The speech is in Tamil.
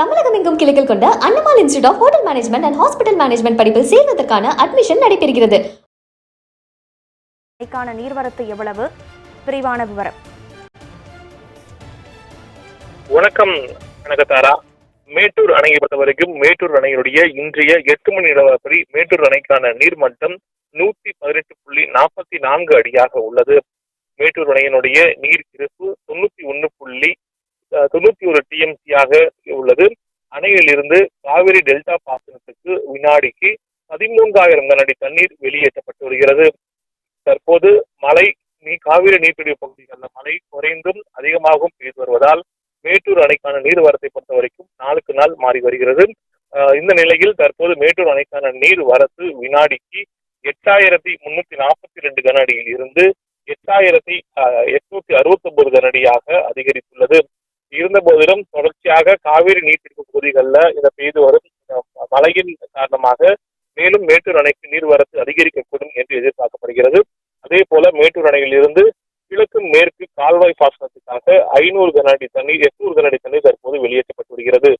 தமிழகம் எங்கும் கிளைகள் கொண்ட Annamal institute of hotel management and hospital management படிப்பில் சேர்வதற்கான அட்மிஷன் நடைபெறுகிறது. நீர்வரத்து எவ்வளவு? விரிவான விவரம். வணக்கம் கனகத்தாரா மேட்டூர் அணையை பொறுத்த வரைக்கும் மேட்டூர் அணையினுடைய இன்றைய எட்டு மணி நிலவரப்படி மேட்டூர் அணைக்கான நீர்மட்டம் நூத்தி பதினெட்டு புள்ளி நாற்பத்தி நான்கு அடியாக உள்ளது. மேட்டூர் அணையினுடைய நீர் இருப்பு தொண்ணூத்தி ஒன்னு தொண்ணூத்தி ஒரு டிஎம்சியாக உள்ளது. அணையிலிருந்து காவிரி டெல்டா பாசனத்துக்கு வினாடிக்கு பதிமூன்றாயிரம் கனஅடி தண்ணீர் வெளியேற்றப்பட்டு வருகிறது. தற்போது மழை நீ காவிரி நீர்பிடிவு பகுதிகளில் மழை குறைந்தும் அதிகமாகவும் பெய்து வருவதால் மேட்டூர் அணைக்கான நீர்வரத்தை பொறுத்த வரைக்கும் நாளுக்கு நாள் மாறி வருகிறது. இந்த நிலையில் தற்போது மேட்டூர் அணைக்கான நீர் வரத்து வினாடிக்கு எட்டாயிரத்தி முன்னூத்தி நாற்பத்தி ரெண்டு கன அடியில் இருந்து எட்டாயிரத்தி எட்நூத்தி அறுபத்தி ஒன்பது கன அடியாக அதிகரித்துள்ளது. இருந்த போதிலும் தொடர்ச்சியாக காவிரி நீர்பிடிப்பு பகுதிகளில் இதை பெய்து வரும் மழையின் காரணமாக மேலும் மேட்டூர் அணைக்கு நீர்வரத்து அதிகரிக்கக்கூடும் என்று எதிர்பார்க்கப்படுகிறது. அதே போல மேட்டூர் அணையில் இருந்து கிழக்கு மேற்கு கால்வாய் பாசனத்துக்காக ஐநூறு கனஅடி தண்ணீர் எட்நூறு கனஅடி தண்ணீர் தற்போது வெளியேற்றப்பட்டு வருகிறது.